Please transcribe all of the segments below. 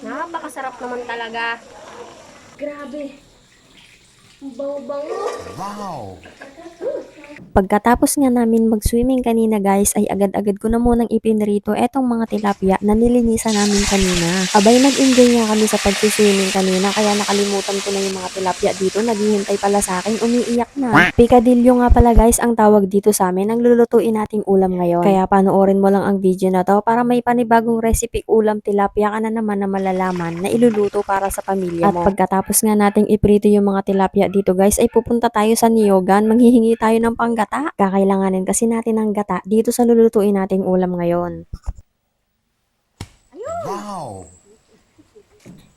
Napakasarap naman talaga. Grabe. Ang Bango-bango. Wow! Pagkatapos nga namin mag-swimming kanina guys ay agad-agad ko na munang ipinrito etong mga tilapia na nilinisan namin kanina. Abay nag-enjoy nga kami sa pag-swimming kanina kaya nakalimutan ko na yung mga tilapia dito. Naghihintay pala sa akin, umiiyak na. Picadillo nga pala guys ang tawag dito sa amin. Ang lulutuin nating ulam ngayon. Kaya panoorin mo lang ang video na to para may panibagong recipe ulam tilapia ka na naman na malalaman na iluluto para sa pamilya mo. At pagkatapos nga nating iprito yung mga tilapia dito guys ay pupunta tayo sa Niogan. Manghihingi tayo ng panggata. Kakailanganin kasi natin ng gata dito sa lulutuin nating ulam ngayon. Wow!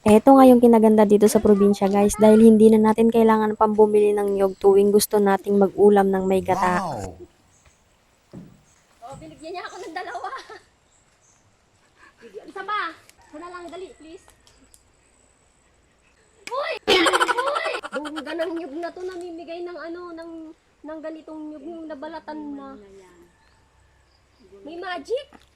Eto nga yung kinaganda dito sa probinsya guys dahil hindi na natin kailangan pang bumili ng niyog tuwing gusto nating mag-ulam ng may gata. Wow! Oh, binigyan niya ako ng dalawa. Isa pa. Sana lang, dali, please. Uy! Uy! Bongga ng nyug na to namimigay ng ano, ng, ng ganitong nyug yung nabalatan na. May magic.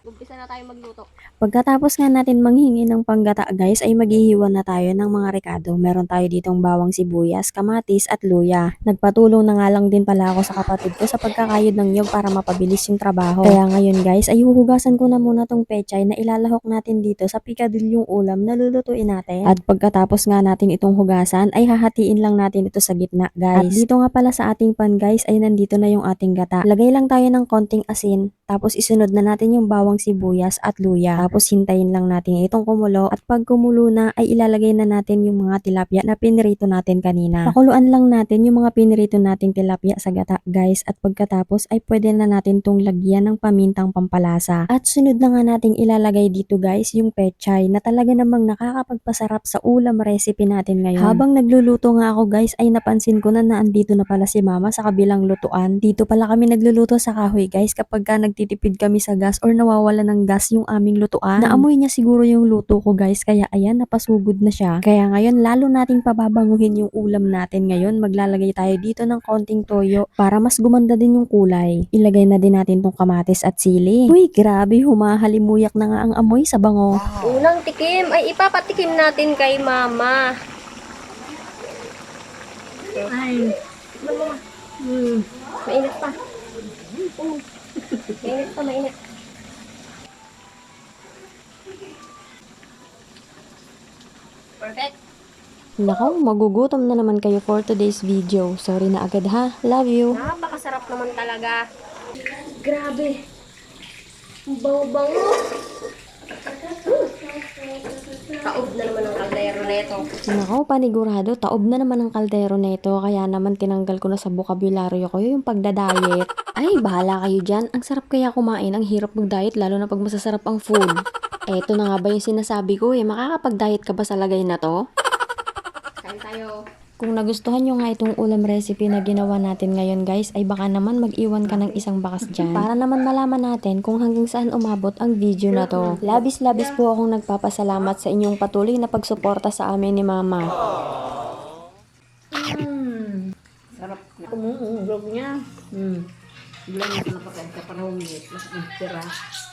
Umpisa na tayo magluto. Pagkatapos nga natin manghingi ng panggata guys ay maghihiwa na tayo ng mga rekado. Meron tayo ditong bawang sibuyas, kamatis at luya. Nagpatulong na nga lang din pala ako sa kapatid ko sa pagkakayod ng niyog para mapabilis yung trabaho. Kaya ngayon guys ay huhugasan ko na muna tong pechay na ilalahok natin dito sa picadilyong ulam na lulutuin natin. At pagkatapos nga natin itong hugasan ay hahatiin lang natin ito sa gitna guys. At dito nga pala sa ating pan guys ay nandito na yung ating gata. Lagay lang tayo ng konting asin tapos isunod na natin yung bawang sibuyas at luya. Tapos hintayin lang natin itong kumulo at pag kumulo na ay ilalagay na natin yung mga tilapia na pinirito natin kanina. Pakuluan lang natin yung mga pinirito nating tilapia sa gata guys at pagkatapos ay pwede na natin tong lagyan ng pamintang pampalasa. At sunod na nga nating ilalagay dito guys yung pechay na talaga namang nakakapagpasarap sa ulam recipe natin ngayon. Habang nagluluto nga ako guys ay napansin ko na na andito na pala si mama sa kabilang lutuan. Dito pala kami nagluluto sa kahoy guys kapag ka nagtitipid kami sa gas or nawawala ng gas yung aming lutuan. Naamoy niya siguro yung luto ko guys kaya ayan napasugod na siya. Kaya ngayon lalo nating pababanguhin yung ulam natin ngayon. Maglalagay tayo dito ng konting toyo para mas gumanda din yung kulay. Ilagay na din natin tong kamatis at sili. Uy grabe humahalimuyak na nga ang amoy sa bango. Unang tikim ay ipapatikim natin kay mama. Ay. Hmm. Mainit pa. Hmm. Mainit pa, mainit. Perfect. Nakaw, magugutom na naman kayo for today's video. Sorry na agad ha. Love you. Napakasarap naman talaga. Grabe. Ang Bango-bango. Kaob na naman ang kaldero neto. Nakaw, panigurado, taob na naman ang kaldero nito. Kaya naman tinanggal ko na sa bukabularyo ko yung pagdadayet. Ay, bahala kayo dyan. Ang sarap kaya kumain. Ang hirap mag-diet, lalo na pag masasarap ang food. Eto na nga ba yung sinasabi ko eh. Makakapag-diet ka ba sa lagay na to? Kain tayo. Kung nagustuhan nyo nga itong ulam recipe na ginawa natin ngayon guys, ay baka naman mag-iwan ka ng isang bakas dyan. Para naman malaman natin kung hanggang saan umabot ang video na to. Labis-labis po akong nagpapasalamat sa inyong patuloy na pagsuporta sa amin ni Mama. Sarap na. Kumuulog niya. Hmm. Bilang niya napakain ka para huminit. Mas.